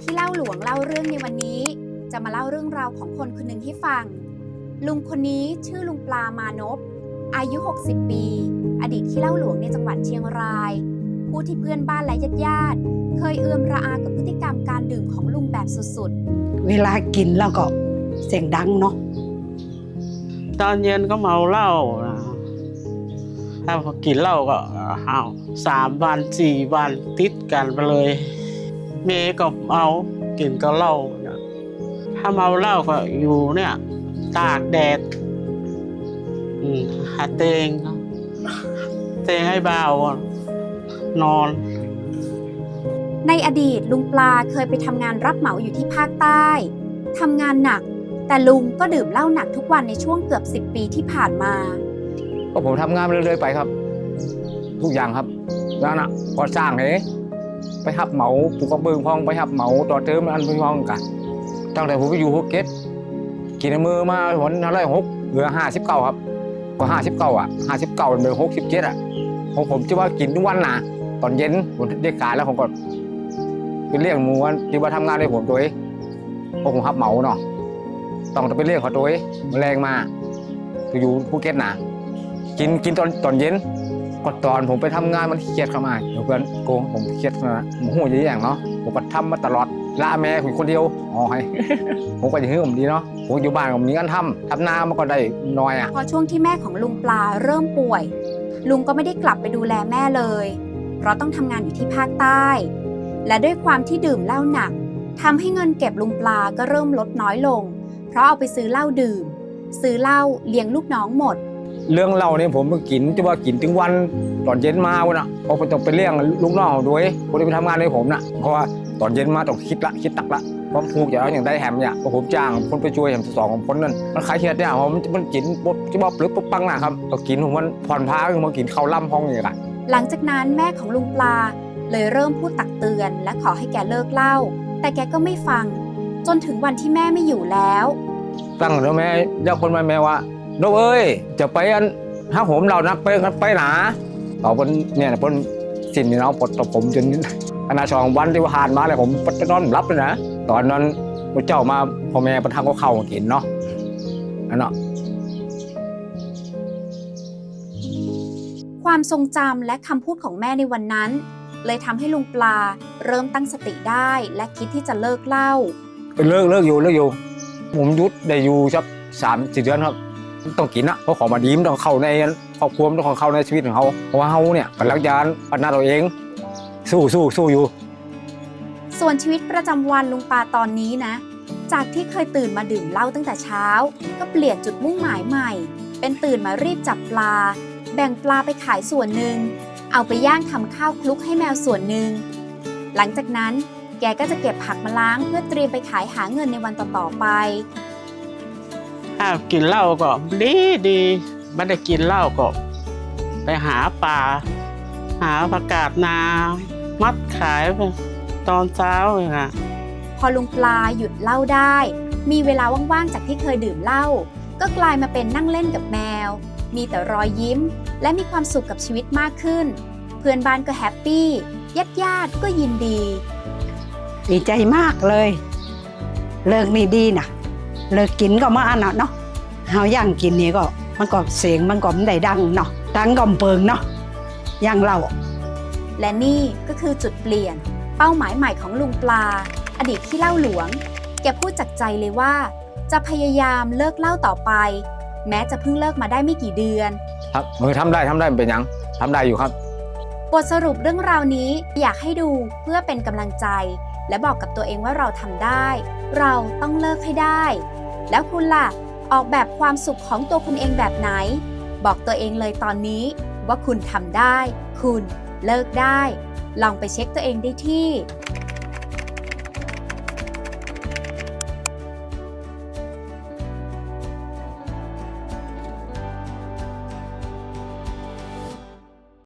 ที่เล่าหลวงเล่าเรื่องในวันนี้ จะมาเล่าเรื่องราวของคนคนหนึ่งให้ฟัง ลุงคนนี้ชื่อลุงปลามานพอายุ 60 ปี อดีตที่เล่าหลวงในจังหวัดเชียงราย ผู้ที่เพื่อนบ้านและญาติญาติๆเคยเอือมระอากับพฤติกรรมการดื่มของลุงแบบสุดเวลากินแล้วก็เสียงดังเนาะตอนเย็นก็เมาเหล้านะถ้าพอกินเหล้าก็เอาสามวันสี่วันติดกันไปเลย เมย์ก็เมากินก็เหล้านะถ้าเมาเหล้าก็อยู่เนี่ย ตากแดดอืมหาเตงเตงให้เบานอนๆในอดีตลุงปลาเคยไปทำงานรับเหมาอยู่ที่ภาคใต้ทำงานหนัก แต่ลุงก็ดื่มเหล้าหนักทุกวันในช่วงเกือบ 10 ปีที่ผ่านมาก็ผมทำงานเรื่อยๆไปครับ ทุกอย่างครับงานอะก่อสร้างเฮ้ ไปหับเหมาปลูกกระเบื้องพองไปหับเหมาต่อเติมอันพองกันตั้งแต่ผมไปอยู่ภูเก็ตกินในมือมาผลเท่าไรหกเหลือห้าสิบเก้าครับก็ห้าสิบเก้าอะห้าสิบเก้าเป็นหกสิบเจ็ดอะของผมจะว่ากินทุกวันนะตอนเย็นผมได้ขายแล้วผมก็ไปเรียกหมูวันที่ว่าทำงานให้ผมตัวเองพราะผมหับเหมาเนาะต้องไปเรียกเขาตัวเองแมลงมาอยู่ภูเก็ตนะกินกินตอนตอนเย็น ก็ตอนผมไปทำงานมันเครียดเข้ามาเดี๋ยวเพื่อนโกงผมเครียดนะผมหูจะแย่างเนาะผมก็ทำมาตลอดลาแม่ผมคนเดียวอ๋อให้ผมก็จะฮึ่มดีเนาะผมอยู่บ้านผมมีงานทำทำนามันก็ได้น้อยอะพอช่วงที่แม่ของลุงปลาเริ่มป่วย ลุงก็ไม่ได้กลับไปดูแลแม่เลย เพราะต้องทำงานอยู่ที่ภาคใต้ และด้วยความที่ดื่มเหล้าหนักทำให้เงินเก็บลุงปลาก็เริ่มลดน้อยลง เพราะเอาไปซื้อเหล้าดื่ม ซื้อเหล้าเลี้ยงลูกน้องหมด เรื่องเราเนี่ยผมก็กินจะว่ากินถึงวันตอนเย็นมาวันน่ะเพราะผมต้องไปเลี้ยงลูกน้องผมด้วยผมได้ไปทำงานในผมน่ะเพราะว่าตอนเย็นมาต้องคิดละคิดตักละเพราะผูกอย่างอย่างได้แฮมเนี่ยเพราะผมจ้างคนไปช่วยแฮมสองของคนนั่นมันขายเทียดเนี่ยผมมันกินปุ๊บจะว่าปลึกปุ๊บปังนะครับก็กินผมมันผ่อนพาคือมากินข้าวล่ำห้องอย่างเงี้ยหลังจากนั้นแม่ของลุงปลาเลยเริ่มพูดตักเตือน และขอให้แกเลิกเหล้าแต่แกก็ไม่ฟัง จนถึงวันที่แม่ไม่อยู่แล้ว ตั้งแล้วแม่เรียกคนมาแม่ว่าโนกเอ้ยจะไปอันถ้าผมเรานักไปกันไปหนาต่อปนเนี่ยปนสินนี่เนาะปลดต่อผมจนอนาชองวันที่ผ่านมาเลยผมปดนอนรับเลยนะตอนนั้นพระเจ้ามาพ่อแม่ประทังก็เข้ามากินเนาะอันเนาะความทรงจำและคำพูดของแม่ในวันนั้น เลยทำให้ลุงปลาเริ่มตั้งสติได้และคิดที่จะเลิกเหล้าเลิกเลิกอยู่เลิกอยู่ ผมหยุดได้อยู่สักสามสี่เดือนครับ ต้องกินอะเพราะของมาดีมนต้องเข้าในครอบครัวมันต้องเข้าในชีวิตของเขาเพราะว่าเขาเนี่ยกำลังจะพัฒนาตัวเอง สู้สู้สู้อยู่ ส่วนชีวิตประจำวันลุงปาตอนนี้นะ จากที่เคยตื่นมาดื่มเหล้าตั้งแต่เช้า ก็เปลี่ยนจุดมุ่งหมายใหม่ เป็นตื่นมารีบจับปลา แบ่งปลาไปขายส่วนหนึ่งเอาไปย่างทำข้าวคลุกให้แมวส่วนหนึ่งหลังจากนั้นแกก็จะเก็บผักมาล้างเพื่อเตรียมไปขายหาเงินในวันต่อๆไป ถ้ากินเหล้าก็ดีดีไม่ได้กินเหล้าก็ ไปหาปลาหาผักกาดนา มัดขายไปตอนเช้าเลยค่ะพอลุงปลาหยุดเหล้าได้ มีเวลาว่างๆจากที่เคยดื่มเหล้าก็กลายมาเป็นนั่งเล่นกับแมว มีแต่รอยยิ้ม และมีความสุขกับชีวิตมากขึ้น เพื่อนบ้านก็แฮปปี้ญาติญาติๆก็ยินดี ดีใจมากเลย เลิกนี่ดีนะ เลิกกินก็มาอันน่ะเนาะเฮาย่างกินนี่ก็ มันก็เสียงมันก็ไม่ได้ดังเนาะดังก็เปิงเนาะย่างเราและนี่ก็คือจุดเปลี่ยน เป้าหมายใหม่ของลุงปลา อดีตที่เล่าหลวง แกพูดจากใจเลยว่า จะพยายามเลิกเหล้าต่อไป แม้จะเพิ่งเลิกมาได้ไม่กี่เดือน ครับมือทำได้ทำได้มันเป็นหยังทำได้อยู่ครับ บทสรุปเรื่องราวนี้อยากให้ดูเพื่อเป็นกำลังใจ และบอกกับตัวเองว่าเราทำได้ เราต้องเลิกให้ได้ แล้วคุณล่ะ ออกแบบความสุขของตัวคุณเองแบบไหน บอกตัวเองเลยตอนนี้ว่าคุณทำได้ คุณเลิกได้ ลองไปเช็คตัวเองได้ที่